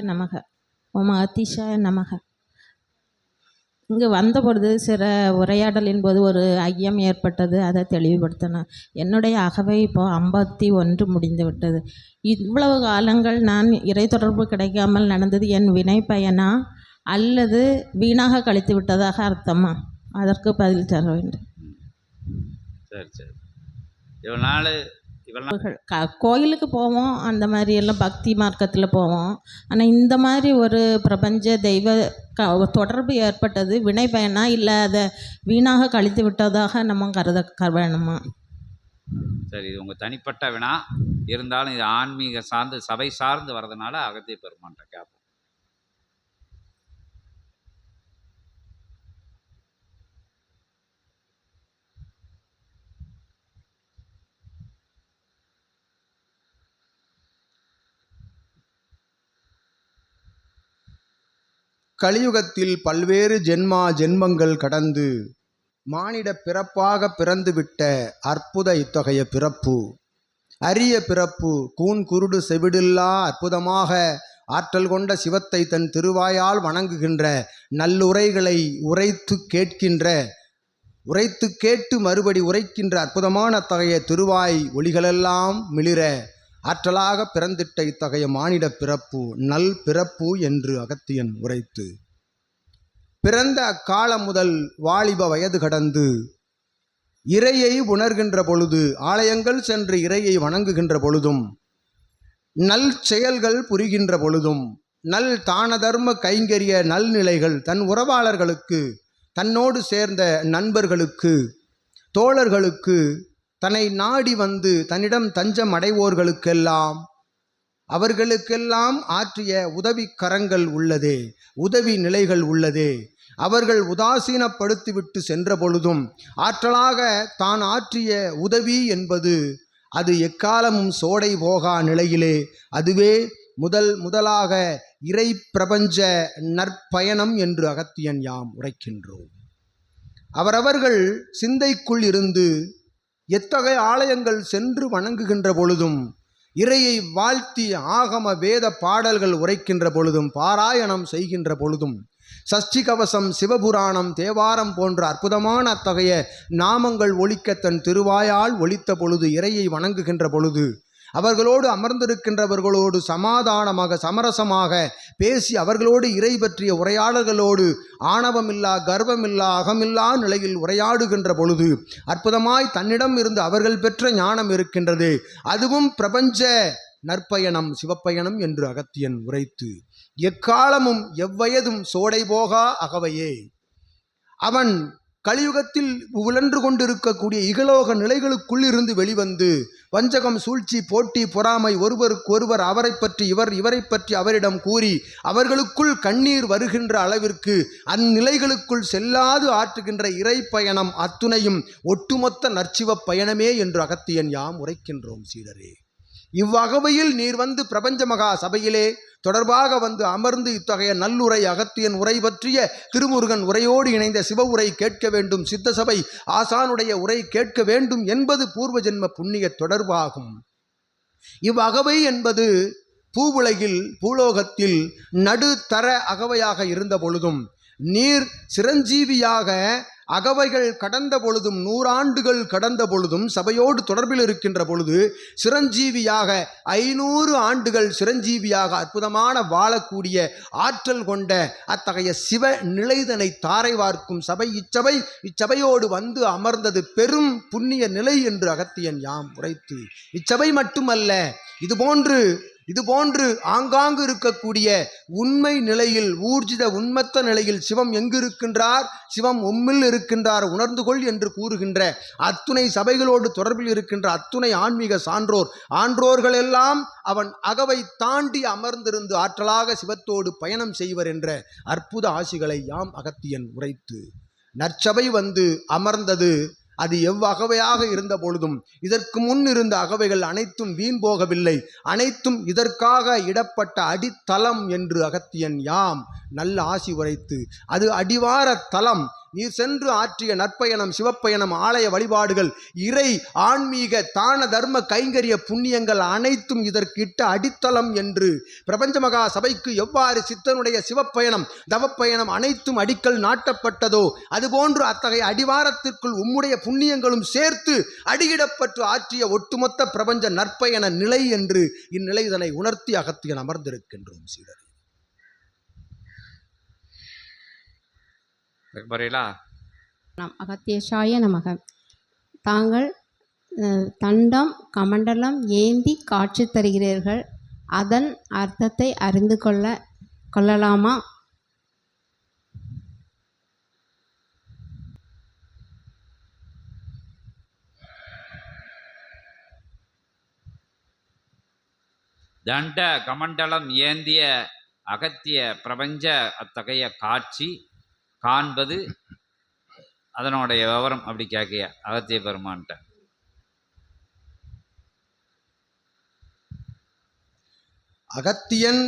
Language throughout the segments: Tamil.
நமக. ஓம அதிஷாய நமக. இங்கு வந்த பொழுது சில உரையாடலின் போது ஒரு ஐயம் ஏற்பட்டது அதை தெளிவுபடுத்தணும் என்னுடைய அகவை இப்போ ஐம்பத்தி ஒன்று முடிந்து விட்டது. இவ்வளவு காலங்கள் நான் இறை தொடர்பு கிடைக்காமல் நடந்தது என் வினை பயனா? அல்லது வீணாக கழித்து விட்டதாக அர்த்தமா? அதற்கு பதில் தர வேண்டும். சரி சரி. இவ்வளோ நாள் கோயிலுக்கு போவோம். அந்த மாதிரி எல்லாம் பக்தி மார்க்கத்தில் போவோம். ஆனால் இந்த மாதிரி ஒரு பிரபஞ்ச தெய்வ க தொடர்பு ஏற்பட்டது. வினை பயனா இல்லை அதை வீணாக கழித்து விட்டதாக நம்ம கருத வேணுமா சரி இது உங்கள் தனிப்பட்ட வினா. இருந்தாலும் இது ஆன்மீக சார்ந்து சபை சார்ந்து வர்றதுனால அகத்திய பெருமான்ட்ட கேட்போம் கலியுகத்தில் பல்வேறு ஜென்மா ஜென்மங்கள் கடந்து மானிட பிறப்பாக பிறந்துவிட்ட அற்புத இத்தகைய பிறப்பு. அரிய பிறப்பு கூன் குருடு செவிடில்லா அற்புதமாக ஆற்றல் கொண்ட சிவத்தை தன் திருவாயால் வணங்குகின்ற நல்லுரைகளை உரைத்து கேட்கின்ற உரைத்து கேட்டு மறுபடி உரைக்கின்ற அற்புதமான தகைய திருவாய் ஒளிகளெல்லாம் மிளிர ஆற்றலாக பிறந்திட்ட இத்தகைய மானிட பிறப்பு நல் பிறப்பு என்று அகத்தியன் உரைத்து பிறந்த அக்காலம் முதல் வாலிப வயது கடந்து இறையை உணர்கின்ற பொழுது ஆலயங்கள் சென்று இறையை வணங்குகின்ற பொழுதும் நல் செயல்கள் புரிகின்ற பொழுதும் நல் தான தர்ம கைங்கரிய நல்நிலைகள் தன் உறவாளர்களுக்கு தன்னோடு சேர்ந்த நண்பர்களுக்கு தோழர்களுக்கு தன்னை நாடி வந்து தன்னிடம் தஞ்சம் அடைவோர்களுக்கெல்லாம் அவர்களுக்கெல்லாம் ஆற்றிய உதவி கரங்கள் உள்ளதே உதவி நிலைகள் உள்ளதே. அவர்கள் உதாசீனப்படுத்திவிட்டு சென்ற பொழுதும் ஆற்றலாக தான் ஆற்றிய உதவி என்பது அது எக்காலமும் சோடை போகா நிலையிலே அதுவே முதல் முதலாக இறை பிரபஞ்ச நற்பயணம் என்று அகத்தியன் யாம் உரைக்கின்றோம். அவரவர்கள் சிந்தைக்குள் இருந்து எத்தகைய ஆலயங்கள் சென்று வணங்குகின்ற பொழுதும் இறையை வாழ்த்தி ஆகம வேத பாடல்கள் உரைக்கின்ற பொழுதும் பாராயணம் செய்கின்ற பொழுதும் சஷ்டி கவசம் சிவபுராணம் தேவாரம் போன்ற அற்புதமான அத்தகைய நாமங்கள் ஒழிக்க தன் திருவாயால் ஒலித்த பொழுது இறையை வணங்குகின்ற பொழுது அவர்களோடு அமர்ந்திருக்கின்றவர்களோடு சமாதானமாக சமரசமாக பேசி அவர்களோடு இறை பற்றிய உரையாடல்களோடு ஆணவமில்லா கர்வமில்லா அகமில்லா நிலையில் உரையாடுகின்ற பொழுது அற்புதமாய் தன்னிடம் இருந்து அவர்கள் பெற்ற ஞானம் இருக்கின்றது. அதுவும் பிரபஞ்ச நற்பயணம் சிவப்பயணம் என்று அகத்தியன் உரைத்து எக்காலமும் எவ்வயதும் சோடை போகா அகவையே. அவன் கலியுகத்தில் உழன்று கொண்டிருக்கக்கூடிய இகலோக நிலைகளுக்குள் இருந்து வெளிவந்து வஞ்சகம் சூழ்ச்சி போட்டி பொறாமை ஒருவருக்கு ஒருவர் அவரை பற்றி இவர் இவரை பற்றி அவரிடம் கூறி அவர்களுக்குள் கண்ணீர் வருகின்ற அளவிற்கு அந்நிலைகளுக்குள் செல்லாது ஆற்றுகின்ற இறை பயணம் அத்துணையும் ஒட்டுமொத்த நற்சிவ பயணமே என்று அகத்தியன் யாம் உரைக்கின்றோம் சீடரே. இவ்வகவையில் நீர் வந்து பிரபஞ்ச மகா சபையிலே தொடர்பாக வந்து அமர்ந்து இத்தகைய நல்லுரை அகத்தியன் உரை பற்றிய திருமுருகன் உரையோடு இணைந்த சிவ உரை கேட்க வேண்டும் சித்த சபை ஆசானுடைய உரை கேட்க வேண்டும் என்பது பூர்வ ஜென்ம புண்ணிய தொடர்பாகும். இவ்வகவை என்பது பூவுலகில் பூலோகத்தில் நடுத்தர அகவையாக இருந்த பொழுதும் நீர் சிரஞ்சீவியாக அகவைகள் கடந்த பொழுதும் நூறாண்டுகள் கடந்த பொழுதும் சபையோடு தொடர்பில் இருக்கின்ற பொழுது சிரஞ்சீவியாக ஐநூறு ஆண்டுகள் சிரஞ்சீவியாக அற்புதமான வாழக்கூடிய ஆற்றல் கொண்ட அத்தகைய சிவ நிலைதனை தாரை வார்க்கும் சபை இச்சபை இச்சபையோடு வந்து அமர்ந்தது பெரும் புண்ணிய நிலை என்று அகத்தியன் யாம் உரைத்து இச்சபை மட்டுமல்ல இதுபோன்று இதுபோன்று ஆங்காங்கு இருக்கக்கூடிய உண்மை நிலையில் ஊர்ஜித உண்மத்த நிலையில் சிவம் எங்கு இருக்கின்றார் சிவம் உம்மில் இருக்கின்றார் உணர்ந்து கொள் என்று கூறுகின்ற அத்துணை சபைகளோடு தொடர்பில் இருக்கின்ற அத்துணை ஆன்மீக சான்றோர். ஆன்றோர்கள் எல்லாம் அவன் அகவை தாண்டி அமர்ந்திருந்து ஆற்றலாக சிவத்தோடு பயணம் செய்வர் என்ற அற்புத ஆசிகளை யாம் அகத்தியன் உரைத்து. நற்சபை வந்து அமர்ந்தது அது எவ்வகவையாக இருந்த பொழுதும் இதற்கு முன் இருந்த அகவைகள் அனைத்தும் வீண் போகவில்லை. அனைத்தும் இதற்காக இடப்பட்ட அடித்தளம் என்று அகத்தியன் யாம் நல்ல ஆசி உரைத்து அது அடிவார தலம் நீர் சென்று ஆற்றிய நற்பயணம் சிவப்பயணம் ஆலய வழிபாடுகள் இறை ஆன்மீக தான தர்ம கைங்கரிய புண்ணியங்கள் அனைத்தும் இதற்கிட்ட அடித்தளம் என்று பிரபஞ்ச மகா சபைக்கு எவ்வாறு சித்தனுடைய சிவப்பயணம் தவப்பயணம் அனைத்தும் அடிக்கல் நாட்டப்பட்டதோ அதுபோன்று அத்தகைய அடிவாரத்திற்குள் உம்முடைய புண்ணியங்களும் சேர்த்து அடியிடப்பட்டு ஆற்றிய ஒட்டுமொத்த பிரபஞ்ச நற்பயண நிலை என்று இந்நிலை இதனை உணர்த்தி அகத்தியன் அமர்ந்திருக்கின்றோம் சீடர். போறீங்களா நம் அகத்தியசாய நமக. தாங்கள் தண்டம் கமண்டலம் ஏந்தி காட்சி தருகிறீர்கள். அதன் அர்த்தத்தை அறிந்து கொள்ள கொள்ளலாமா? தண்ட கமண்டலம் ஏந்திய அகத்திய பிரபஞ்ச அத்தகைய காட்சி காண்பது அதனுடைய விவரம் அப்படி கேட்கைய அகத்திய பெருமான்ட்ட. அகத்தியன்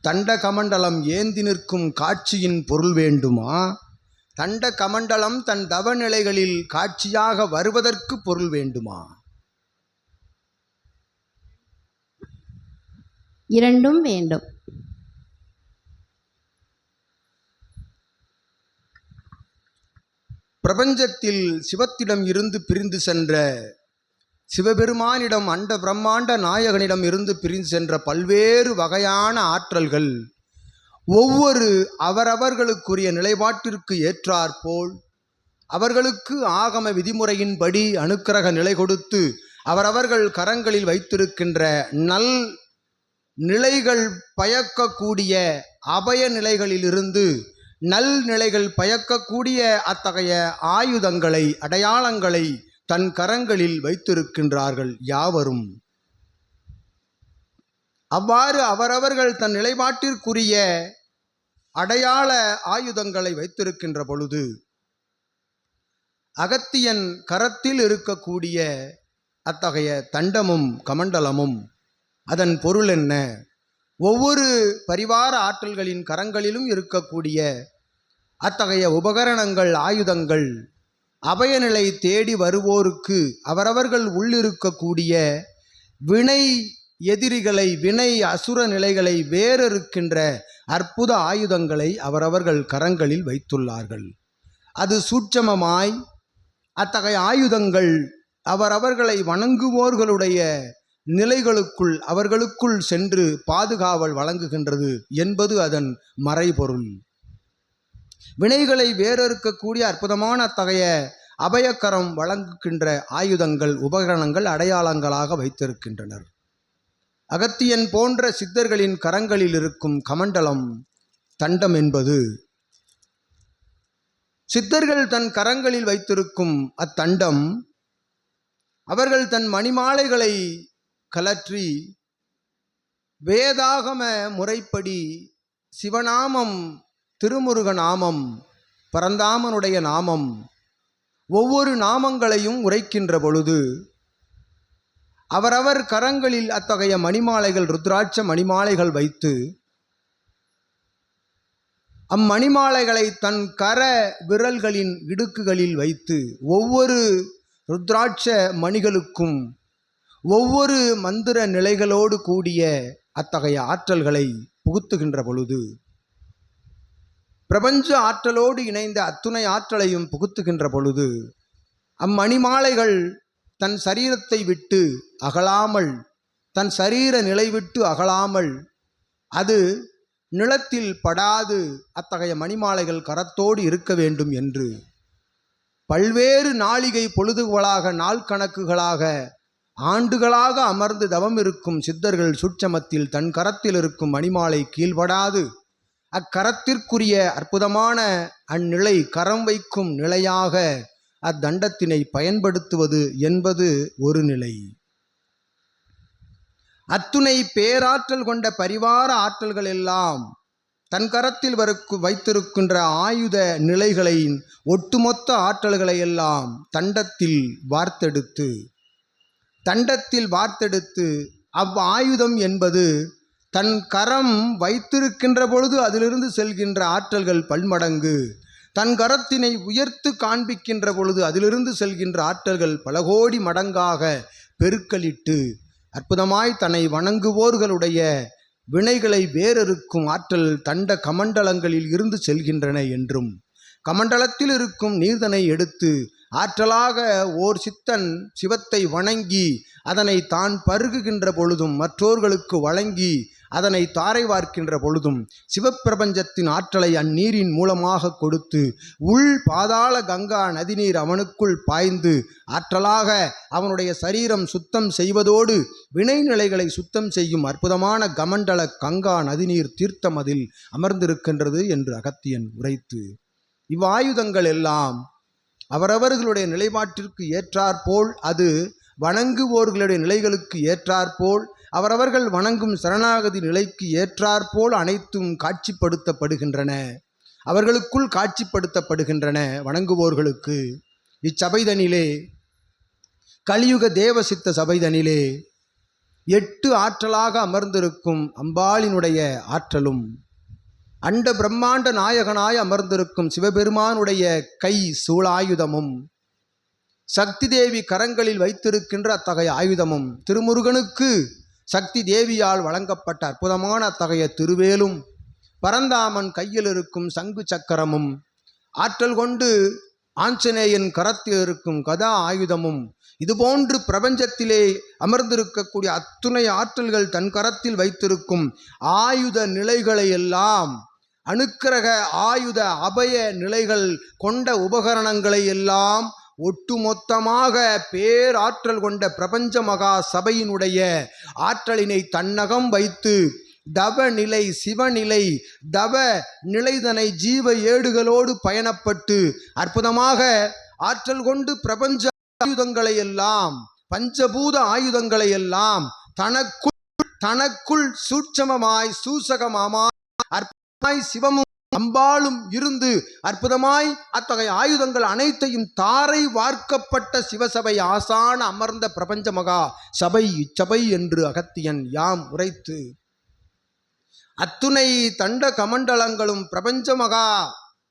தண்ட கமண்டலம் ஏந்தி நிற்கும் காட்சியின் பொருள் வேண்டுமா? தண்ட கமண்டலம் தன் தவ நிலைகளில் காட்சியாக வருவதற்கு பொருள் வேண்டுமா? இரண்டும் வேண்டும். பிரபஞ்சத்தில் சிவத்திடம் இருந்து பிரிந்து சென்ற சிவபெருமானிடம் அண்ட பிரம்மாண்ட நாயகனிடம் இருந்து பிரிந்து சென்ற பல்வேறு வகையான ஆற்றல்கள் ஒவ்வொரு அவரவர்களுக்குரிய நிலைப்பாட்டிற்கு ஏற்றாற்போல் அவர்களுக்கு ஆகம விதிமுறையின்படி அனுக்கிரக நிலை கொடுத்து அவரவர்கள் கரங்களில் வைத்திருக்கின்ற நல் நிலைகள் பயக்கக்கூடிய அபய நிலைகளிலிருந்து நல் நிலைகள் பயக்கக்கூடிய அத்தகைய ஆயுதங்களை அடையாளங்களை தன் கரங்களில் வைத்திருக்கின்றார்கள் யாவரும். அவ்வாறு அவரவர்கள் தன் நிலைப்பாட்டிற்குரிய அடையாள ஆயுதங்களை வைத்திருக்கின்ற பொழுது அகத்தியன் கரத்தில் இருக்கக்கூடிய அத்தகைய தண்டமும் கமண்டலமும் அதன் பொருள் என்ன? ஒவ்வொரு பரிவார ஆற்றல்களின் கரங்களிலும் இருக்கக்கூடிய அத்தகைய உபகரணங்கள் ஆயுதங்கள் அபயநிலை தேடி வருவோருக்கு அவரவர்கள் உள்ளிருக்கக்கூடிய வினை எதிரிகளை வினை அசுர நிலைகளை வேறறுக்கின்ற அற்புத ஆயுதங்களை அவரவர்கள் கரங்களில் வைத்துள்ளார்கள். அது சூட்சமமாய் அத்தகைய ஆயுதங்கள் அவரவர்களை வணங்குவோர்களுடைய நிலைகளுக்குள் அவர்களுக்குள் சென்று பாதுகாவல் வழங்குகின்றது என்பது அதன் மறைபொருள். வினைகளை வேறறுக்கக்கூடிய அற்புதமான அத்தகைய அபயக்கரம் வழங்குகின்ற ஆயுதங்கள் உபகரணங்கள் அடையாளங்களாக வைத்திருக்கின்றனர். அகத்தியன் போன்ற சித்தர்களின் கரங்களில் இருக்கும் கமண்டலம் தண்டம் என்பது சித்தர்கள் தன் கரங்களில் வைத்திருக்கும் அத்தண்டம் அவர்கள் தன் மணிமாலைகளை கலற்றி வேதாகம முறைப்படி சிவநாமம் திருமுருக நாமம் பரந்தாமனுடைய நாமம் ஒவ்வொரு நாமங்களையும் உரைக்கின்ற பொழுது அவரவர் கரங்களில் அத்தகைய மணிமாலைகள் ருத்ராட்ச மணிமாலைகள் வைத்து அம்மணிமாலைகளை தன் கர விரல்களின் இடுக்குகளில் வைத்து ஒவ்வொரு ருத்ராட்ச மணிகளுக்கும் ஒவ்வொரு மந்திர நிலைகளோடு கூடிய அத்தகைய ஆற்றல்களை புகுத்துகின்ற பொழுது பிரபஞ்ச ஆற்றலோடு இணைந்த அத்துணை ஆற்றலையும் புகுத்துகின்ற பொழுது அம்மணிமாலைகள் தன் சரீரத்தை விட்டு அகலாமல் தன் சரீர நிலை விட்டு அகலாமல் அது நிலத்தில் படாது அத்தகைய மணிமாலைகள் கரத்தோடு இருக்க வேண்டும் என்று பல்வேறு நாளிகை பொழுதுகளாக நாள் கணக்குகளாக ஆண்டுகளாக அமர்ந்து தவம் இருக்கும் சித்தர்கள் சுட்சமத்தில் தன் கரத்தில் இருக்கும் மணிமாலை கீழ்படாது. அக்கரத்திற்குரிய அற்புதமான அந்நிலை கரம் வைக்கும் நிலையாக அத்தண்டத்தினை பயன்படுத்துவது என்பது ஒரு நிலை. அத்துணை பேராற்றல் கொண்ட பரிவார ஆற்றல்கள் எல்லாம் தன் கரத்தில் வருக்கு வைத்திருக்கின்ற ஆயுத நிலைகளின் ஒட்டுமொத்த ஆற்றல்களை எல்லாம் தண்டத்தில் வார்த்தெடுத்து தண்டத்தில் வார்த்தெடுத்து அவ் ஆயுதம் என்பது தன் கரம் வைத்திருக்கின்ற பொழுது அதிலிருந்து செல்கின்ற ஆற்றல்கள் பல்மடங்கு தன் கரத்தினை உயர்த்து காண்பிக்கின்ற பொழுது அதிலிருந்து செல்கின்ற ஆற்றல்கள் பல கோடி மடங்காக பெருக்கலிட்டு அற்புதமாய் தன்னை வணங்குவோர்களுடைய வினைகளை வேறறுக்கும் ஆற்றல் தண்ட கமண்டலங்களில் இருந்து செல்கின்றன என்றும் கமண்டலத்தில் இருக்கும் நீர்தனை எடுத்து ஆற்றலாக ஓர் சித்தன் சிவத்தை வணங்கி அதனை தான் பருகுகின்ற பொழுதும் மற்றோர்களுக்கு வழங்கி அதனை தாரை வார்க்கின்ற பொழுதும் சிவப்பிரபஞ்சத்தின் ஆற்றலை அந்நீரின் மூலமாக கொடுத்து உள் பாதாள கங்கா நதிநீர் அவனுக்குள் பாய்ந்து ஆற்றலாக அவனுடைய சரீரம் சுத்தம் செய்வதோடு வினைநிலைகளை சுத்தம் செய்யும் அற்புதமான கமண்டல கங்கா நதிநீர் தீர்த்தம் அதில் அமர்ந்திருக்கின்றது என்று அகத்தியன் உரைத்து இவ்வாயுதங்கள் எல்லாம் அவரவர்களுடைய நிலைப்பாட்டிற்கு ஏற்றாற்போல் அது வணங்குவோர்களுடைய நிலைகளுக்கு ஏற்றாற்போல் அவரவர்கள் வணங்கும் சரணாகதி நிலைக்கு ஏற்றாற்போல் அனைத்தும் காட்சிப்படுத்தப்படுகின்றன. அவர்களுக்குள் காட்சிப்படுத்தப்படுகின்றன வணங்குவோர்களுக்கு. இச்சபைதனிலே கலியுக தேவசித்த சபைதனிலே எட்டு ஆற்றலாக அமர்ந்திருக்கும் அம்பாளினுடைய ஆற்றலும் அண்ட பிரம்மாண்ட நாயகனாய் அமர்ந்திருக்கும் சிவபெருமானுடைய கை சூழாயுதமும் சக்தி தேவி கரங்களில் வைத்திருக்கின்ற அத்தகைய ஆயுதமும் திருமுருகனுக்கு சக்தி தேவியால் வழங்கப்பட்ட அற்புதமான அத்தகைய திருவேலும் பரந்தாமன் கையில் இருக்கும் சங்கு சக்கரமும் ஆற்றல் கொண்டு ஆஞ்சநேயன் கரத்தில் இருக்கும் கதா ஆயுதமும் இதுபோன்று பிரபஞ்சத்திலே அமர்ந்திருக்கக்கூடிய அத்துணை ஆற்றல்கள் தன் கரத்தில் வைத்திருக்கும் ஆயுத நிலைகளை எல்லாம் அணுக்கிரக ஆயுத அபய நிலைகள் கொண்ட உபகரணங்களை எல்லாம் ஒட்டுமொத்தமாக பேராற்றல் கொண்ட பிரபஞ்ச மகா சபையினுடைய ஆற்றலினை தன்னகம் வைத்து தவ நிலை சிவநிலை தவ நிலைதனை ஜீவ ஏடுகளோடு பயணப்பட்டு அற்புதமாக ஆற்றல் கொண்டு பிரபஞ்ச ஆயுதங்களை எல்லாம் பஞ்சபூத ஆயுதங்களை எல்லாம் தனக்குள் தனக்குள் சூட்சமமாய் சூசகமாய் அற்பமாய் சிவமும் அம்பாளும் இருந்து அற்புதமாய் அத்தகைய ஆயுதங்கள் அனைத்தையும் தாரை வார்க்கப்பட்ட சிவசபை ஆசான அமர்ந்த பிரபஞ்ச மகா சபை இச்சபை என்று அகத்தியன் யாம் உரைத்து அத்துணை தண்ட கமண்டலங்களும் பிரபஞ்ச மகா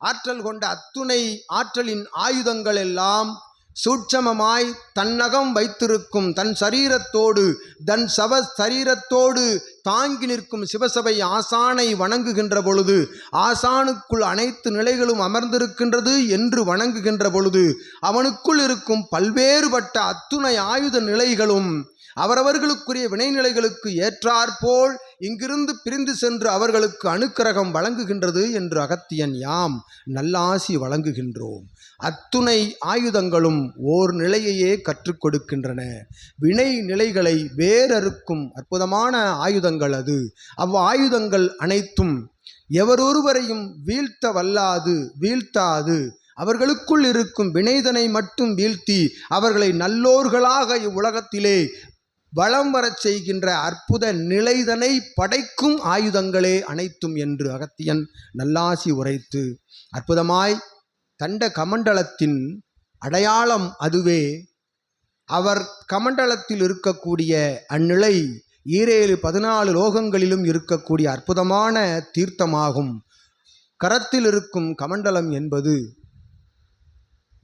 ஆற்றல் கொண்ட அத்துணை ஆற்றலின் ஆயுதங்கள் எல்லாம் சூட்சமமாய் தன்னகம் வைத்திருக்கும் தன் சரீரத்தோடு தன் சவ சரீரத்தோடு தாங்கி நிற்கும் சிவசபை ஆசானை வணங்குகின்ற பொழுது ஆசானுக்குள் அனைத்து நிலைகளும் அமர்ந்திருக்கின்றது என்று வணங்குகின்ற பொழுது அவனுக்குள் இருக்கும் பல்வேறுபட்ட அத்துணை ஆயுத நிலைகளும் அவரவர்களுக்குரிய வினைநிலைகளுக்கு ஏற்றாற்போல் இங்கிருந்து பிரிந்து சென்று அவர்களுக்கு அணுக்கரகம் வழங்குகின்றது என்று அகத்தியன் யாம் நல்லாசி வழங்குகின்றோம். அத்துணை ஆயுதங்களும் ஓர் நிலையையே கற்றுக் கொடுக்கின்றன. வினை நிலைகளை வேறறுக்கும் அற்புதமான ஆயுதங்கள் அது. அவ்வாயுதங்கள் அனைத்தும் எவரொருவரையும் வீழ்த்த வல்லாது வீழ்த்தாது. அவர்களுக்குள் இருக்கும் வினைதனை மட்டும் வீழ்த்தி அவர்களை நல்லோர்களாக இவ்வுலகத்திலே வளம் வரச் செய்கின்ற அற்புத நிலைதனை படைக்கும் ஆயுதங்களே அனைத்தும் என்று அகத்தியன் நல்லாசி உரைத்து அற்புதமாய் தண்ட கமண்டலத்தின் அடையாளம் அதுவே. அவர் கமண்டலத்தில் இருக்கக்கூடிய அந்நிலை ஈரேழு பதினாலு லோகங்களிலும் இருக்கக்கூடிய அற்புதமான தீர்த்தமாகும். கரத்தில் இருக்கும் கமண்டலம் என்பது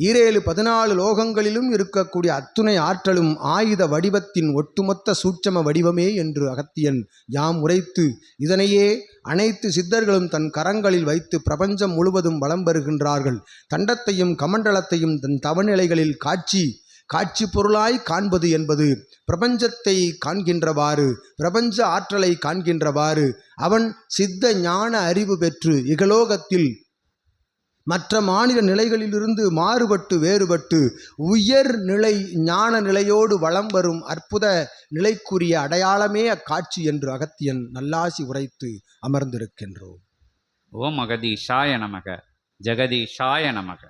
ஈரேழு பதினாலு லோகங்களிலும் இருக்கக்கூடிய அத்துணை ஆற்றலும் ஆயுத வடிவத்தின் ஒட்டுமொத்த சூட்சம வடிவமே என்று அகத்தியன் யாம் உரைத்து இதனையே அனைத்து சித்தர்களும் தன் கரங்களில் வைத்து பிரபஞ்சம் முழுவதும் வலம் பெறுகின்றார்கள் தண்டத்தையும் கமண்டலத்தையும் தன் தவநிலைகளில் காட்சி காட்சி பொருளாய் காண்பது என்பது பிரபஞ்சத்தை காண்கின்றவாறு பிரபஞ்ச ஆற்றலை காண்கின்றவாறு அவன் சித்த ஞான அறிவு பெற்று இகலோகத்தில் மற்ற மாநில நிலைகளிலிருந்து மாறுபட்டு வேறுபட்டு உயர் நிலை ஞான நிலையோடு வலம் வரும் அற்புத நிலைக்குரிய அடையாளமே அக்காட்சி என்று அகத்தியன் நல்லாசி உரைத்து அமர்ந்திருக்கின்றோம். ஓம் அகதீஷாய நமக. ஜெகதீஷாய நமக.